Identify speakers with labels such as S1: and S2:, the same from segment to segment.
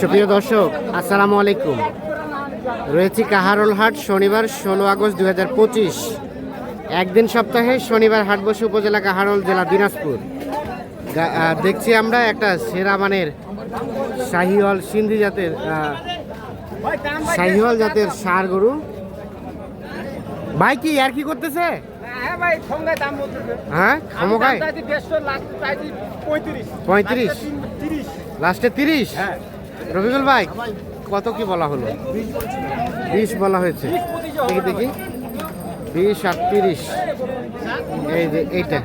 S1: সুপ্রিয় দর্শক আসসালামু আলাইকুম। রয়েছি কাহারোল হাট শনিবার ষোলো আগস্ট দু হাজার পঁচিশ। একদিন সপ্তাহে শনিবার হাট বসে উপজেলা কাহারোল জেলা দিনাজপুর। দেখছি আমরা একটা সেরা মানের শাহিওয়াল সিন্ধি জাতের শাহিওয়াল জাতের সার গরু। ভাই কি আর কি করতেছে?
S2: হ্যাঁ
S1: হ্যাঁ
S2: পঁয়ত্রিশ।
S1: লাস্টে তিরিশ?
S2: হ্যাঁ।
S1: রবিকুল ভাই, কত কি বলা হলো? বিশ বলা হয়েছে। দেখি দেখি। বিশ আর তিরিশ। এই যে এইটা।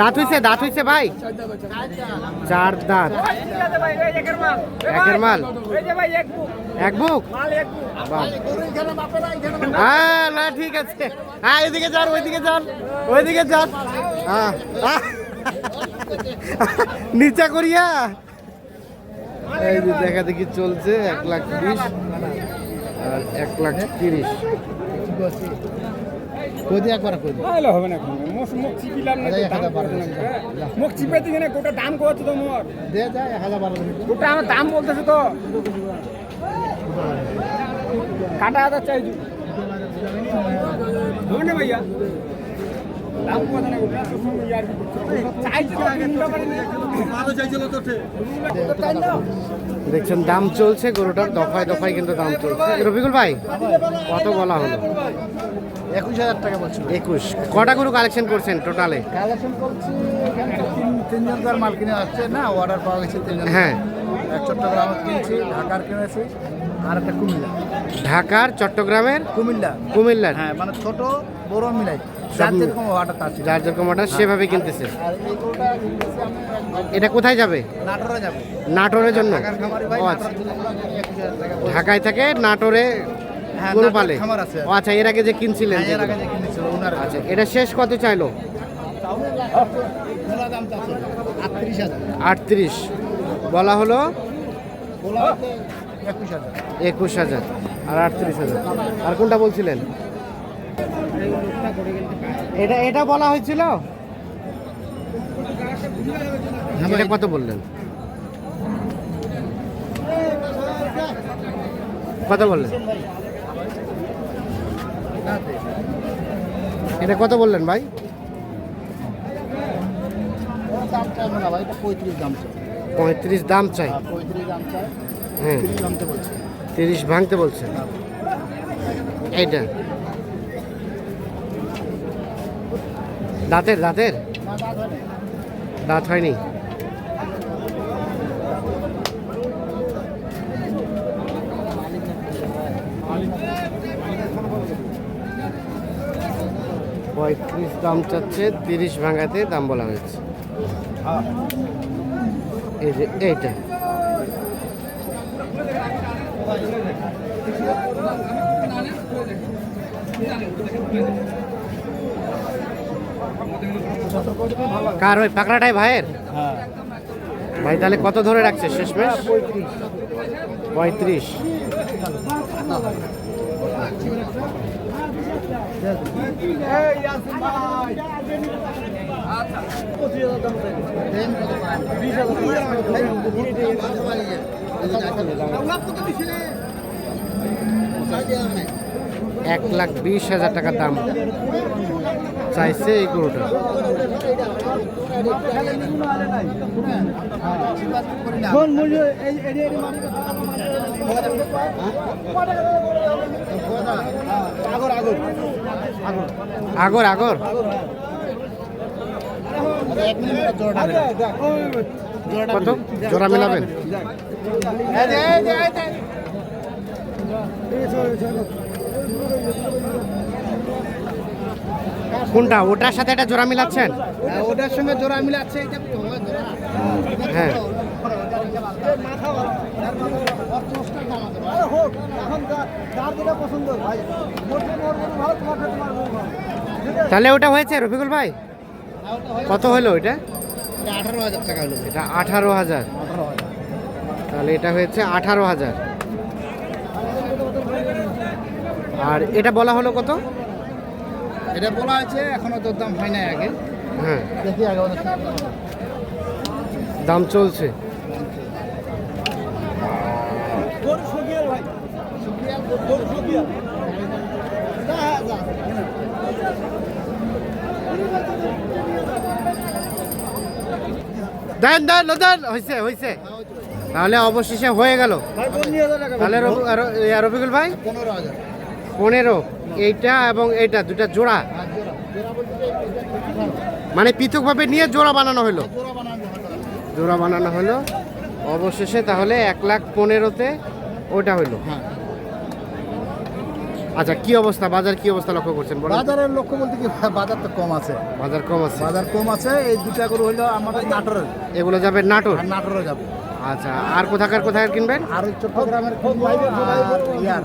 S1: দাঁত হয়েছে দাঁত হয়েছে ভাই? চার দাঁত।
S2: একের মাল? এক বুক।
S1: হ্যাঁ না, ঠিক আছে। হ্যাঁ এদিকে যান, ওইদিকে যান ওইদিকে যান। হ্যাঁ। নিচা করিয়া। এই যে দেখা দেখি চলছে এক লাখ বিশ আর এক লাখ তিরিশ।
S3: কোদি একবার কোদি
S2: তাহলে হবে না এখন। মুখ মুখ চিপিলাম না। মুখ চিপে দিকে না গোটা দাম করছে তো মোর
S3: দে বারো
S2: গোটা আমার দাম বলতেছে তো। কাটা হাজার চাইছি হবে ভাইয়া।
S1: দেখছেন, দাম চলছে, গরুটার দফায় দফায় কিন্তু দাম চলছে। রফিকুল ভাই, কত বলা হলো?
S3: একুশ। হাজার টাকা বলছিল
S1: একুশ কটা গরু কালেকশন করছেন টোটালে
S3: কালেকশন তিনজন মাল কিনে না অর্ডার তিনজন
S1: হ্যাঁ।
S3: কিনেছি ঢাকার কিনেছি আর একটা কুমিল্লা
S1: ঢাকার চট্টগ্রামের?
S3: কুমিল্লা।
S1: কুমিল্লার
S3: হ্যাঁ মানে ছোট, বড় মিলাই। যার যেরকম অর্ডার
S1: সেভাবে কিনতেছে। এটা কোথায় যাবে? নাটোরের জন্য? আচ্ছা। ঢাকায় থেকে নাটোরে
S3: হ্যাঁ,
S1: গরু পালে? ও আচ্ছা এর আগে যে কিনছিলেন
S3: হ্যাঁ,
S1: আচ্ছা এটা শেষ কত চাইলো?
S3: আটত্রিশ
S1: বলা হলো?
S3: একুশ হাজার।
S1: আর আটত্রিশ হাজার। আর কোনটা বলছিলেন? এটা এটা বলা হয়েছিল? এটা কত বললেন? কত বললেন? এটা কত বললেন ভাই?
S3: পঁয়ত্রিশ দাম চাই।
S1: হ্যাঁ।
S3: তিরিশ
S1: ভাঙতে বলছে এইটা। দাঁতের দাঁতের? দাঁত হয়নি। পঁয়ত্রিশ দাম চাচ্ছে, তিরিশ ভাঙাতে দাম বলা হয়েছে। এই যে এইটা। কার ওই পাকড়াটাই ভাইয়ের?
S3: হ্যাঁ।
S1: ভাই তাহলে কত ধরে রাখছে? শেষমেশ? পঁয়ত্রিশ। এক লাখ বিশ হাজার টাকার দাম। চাইছে এই গরুটা
S2: আগর আগর
S1: আগর আগর
S3: এক মিনিট জোড়াটা দেন।
S1: কত জোড়া মেলাবেন কোনটা? ওটার সাথে একটা জোড়া মিলাচ্ছেন?
S3: হ্যাঁ, ওটার সঙ্গে জোড়া মিলাচ্ছে এটা
S1: হ্যাঁ। তাহলে ওটা হয়েছে রফিকুল ভাই? কত হলো ওইটা
S3: আঠারো হাজার টাকা হলো।
S1: এটা আঠারো হাজার। তাহলে এটা হয়েছে আঠারো হাজার। আর এটা বলা হলো কত?
S3: এটা বলা হয়েছে এখনও তোর দাম হয় নাই আগে।
S1: হ্যাঁ।
S3: দেখি আগে
S1: দাম চলছে। দেন দেন দেন হয়েছে হয়েছে তাহলে অবশেষে হয়ে গেল। তাহলে রবিকুল ভাই?
S3: পনেরো
S1: পনেরো। এইটা এবং এইটা দুটা জোড়া? মানে পৃথকভাবে নিয়ে জোড়া বানানো হলো?
S3: জোড়া বানানো
S1: জোড়া বানানো হলো। অবশেষে তাহলে এক লাখ পনেরোতে ওটা হইল
S3: হ্যাঁ।
S1: আচ্ছা কি অবস্থা? বাজার কি অবস্থা লক্ষ্য করছেন?
S3: বাজারের লক্ষ্য বলতে কি বাজার তো কম আছে।
S1: বাজার কম আছে।
S3: বাজার কম আছে এই দুটা গরু হলো আমাদের নাটোরের।
S1: এগুলো যাবে নাটোর?
S3: আর নাটোরে যাব।
S1: আচ্ছা আর কোথাকার কোথায় কিনবেন?
S3: আর চট্টগ্রামের ইয়ার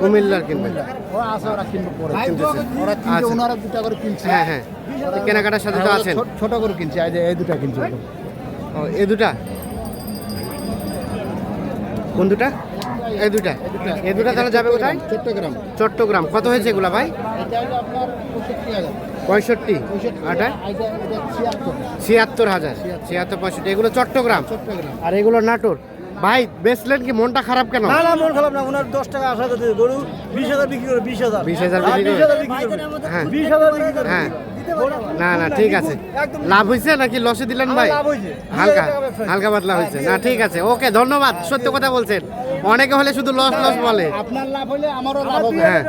S1: কুমিল্লার কিনবেন।
S3: ওরা আছে ওরা কিনবো পরে ওরা
S1: আচ্ছা।
S3: ওনারা দুটা করে কিনছে।
S1: হ্যাঁ হ্যাঁ। কেনাকাটার সাথে তো আছেন।
S3: ছোট- করে কিনছে এই দুটা কিনছে।
S1: ও এ দুটা? কোন দুটা? এই দুটা এ দুটা তাহলে যাবে কোথায়?
S3: চট্টগ্রাম।
S1: চট্টগ্রাম। কত হয়েছে এগুলা ভাই?
S3: পঁয়ষট্টি
S1: আটা?
S3: ছিয়াত্তর।
S1: হাজার। ছিয়াত্তর। পঁয়ষট্টি। এগুলো চট্টগ্রাম?
S3: চট্টগ্রাম।
S1: আর এগুলো নাটোর? ভাই বেচলেন কি? মনটা খারাপ কেন?
S2: না না মন খারাপ না। ওনার দশ টাকা আশা করতে গরু বিশ হাজার বিক্রি করে বিশ হাজার।
S1: বিশ হাজার বিক্রি করে? হ্যাঁ।
S2: বিশ হাজার বিক্রি করবে
S1: হ্যাঁ। না না ঠিক আছে। লাভ হয়েছে নাকি লসে দিলেন ভাই? হালকা। হালকা পাতলা হয়েছে না ঠিক আছে। ওকে ধন্যবাদ। সত্য কথা বলছেন। অনেকে হলে শুধু লস লস বলে।
S3: আপনার লাভ হলে আমারও লাভ হবে।
S1: হ্যাঁ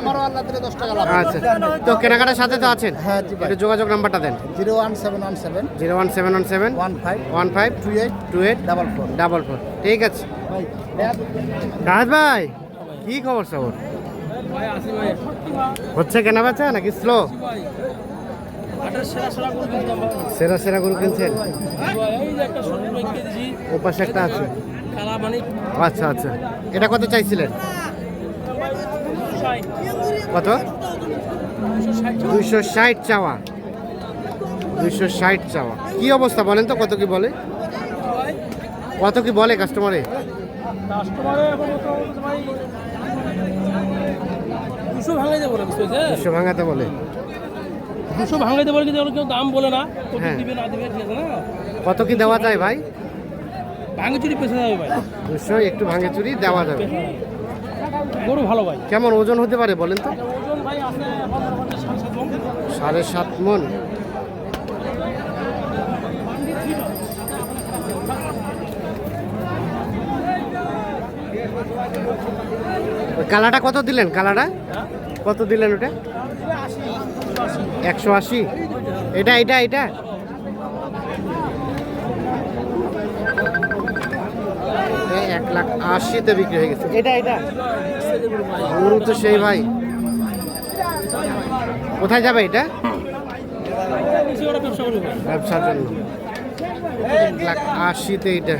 S3: আমারও আল্লাহ দিলে দশ টাকা লাভ
S1: আচ্ছা। তো কেনাকাটার সাথে তো আছেন?
S3: হ্যাঁ
S1: একটু যোগাযোগ নাম্বারটা দেন।
S3: Zero one seven one seven.
S1: Zero one seven one seven.
S3: One five.
S1: One five.
S3: Two eight.
S1: Two eight.
S3: Double four.
S1: Double four. ঠিক আছে।
S3: ভাই
S1: ভাই কি খবর সবর? হচ্ছে কেনা বেচা নাকি স্লো সেরা সেরা গরু কিনছেন? একটা আছে। আচ্ছা আচ্ছা। এটা কত চাইছিলেন? কত? দুইশো ষাট চাওয়া। দুইশো ষাট চাওয়া। কি অবস্থা বলেন তো, কত কি বলে? কত কি বলে কাস্টমারে
S4: দুশো ভাঙাইতে বলে
S1: দুশো ভাঙাতে বলে।
S4: দুশো ভাঙাইতে বলে কিন্তু কেউ দাম বলে না। কত
S1: হ্যাঁ।
S4: দিবে না দিবে ঠিক আছে না?
S1: কত কি দেওয়া যায় ভাই?
S4: ভাঙে চুরি পেছে যাবে ভাই।
S1: দুশো একটু ভাঙে চুরি দেওয়া যাবে।
S4: গরু ভালো ভাই।
S1: কেমন ওজন হতে পারে বলেন তো?
S4: ওজন ভাই আছে। সাড়ে সাত
S1: মন। কালাটা কত দিলেন? কালাটা? কত দিলেন ওটা? একশো আশি। এটা এটা এটা? এক লাখ আশিতে বিক্রি হয়ে গেছে। এটা এটা? গরু তো সেই ভাই। কোথায় যাবে এটা? ব্যবসার জন্য। এক লাখ আশিতে এটা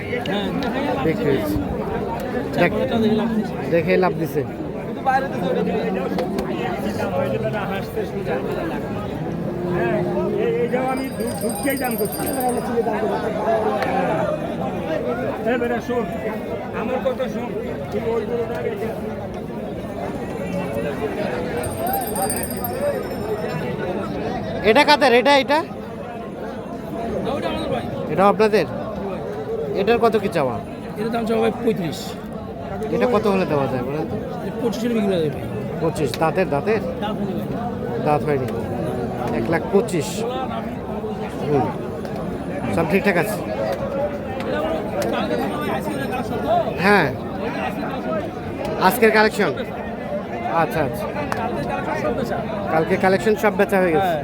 S1: বিক্রি হয়েছে। দেখ- লাভ দিছে। এটা কাদের? এটা এটা? এটা আপনাদের? এটার কত কি চাওয়া?
S4: এটার দাম চাও ভাই পঁয়ত্রিশ।
S1: এটা কত হলে দেওয়া যায় বলেন তো?
S4: পঁচিশের বিক্রি হয়ে। যাবে
S1: পঁচিশ দাঁতের দাঁতের? দাঁত হয়নি। এক লাখ পঁচিশ। হুম। সব ঠিকঠাক আছে? হ্যাঁ। আজকের কালেকশন? আচ্ছা আচ্ছা। কালকে কালেকশন সব বেচা হয়ে গেছে?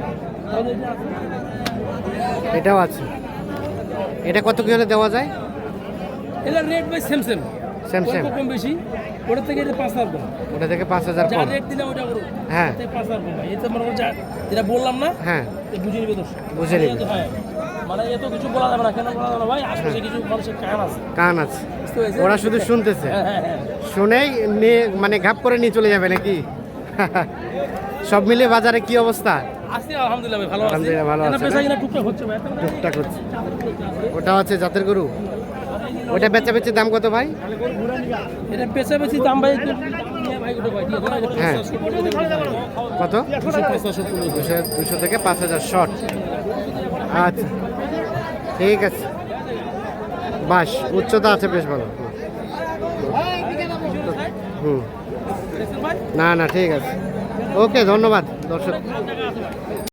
S1: এটাও আছে। এটা কত কি হলে দেওয়া যায়?
S4: এটার রেট ভাই সেম সেম
S1: সেম সেম
S4: কম বেশি ওটার থেকে এটা পাঁচ হাজার
S1: ওটা থেকে পাঁচ হাজার কম।
S4: রেট দিলাম ওটা
S1: হ্যাঁ।
S4: পাঁচ হাজার কম মনে করো যেটা বললাম না
S1: হ্যাঁ।
S4: বুঝে নিবে দোষ।
S1: বুঝে নিবে।
S4: হ্যাঁ। মানে এত কিছু বলা যাবে না। কেন বলা যাবে না ভাই? আশেপাশে কিছু মানুষের কান আছে।
S1: কান আছে। ওরা শুধু শুনতেছে।
S4: হ্যাঁ হ্যাঁ হ্যাঁ।
S1: শুনেই নিয়ে মানে ঘাপ করে নিয়ে চলে যাবে নাকি? সব মিলে বাজারে কি অবস্থা?
S4: আছি আলহামদুলিল্লাহ ভালো আছি।
S1: আলহামদুলিল্লাহ ভালো আছে।
S4: হচ্ছে ভাই?
S1: টুকটাক হচ্ছে। ওটা হচ্ছে জাতের গরু? ওটা বেচা বেচি দাম কত ভাই?
S4: এটা পেশা বেশি দাম ভাই
S1: হ্যাঁ। কত?
S4: দুশো
S1: দুশো দুশো থেকে পাঁচ হাজার শর্ট। আচ্ছা। ঠিক আছে। বাস উচ্চতা আছে বেশ ভালো। হুম। না না ঠিক আছে। ওকে ধন্যবাদ দর্শক।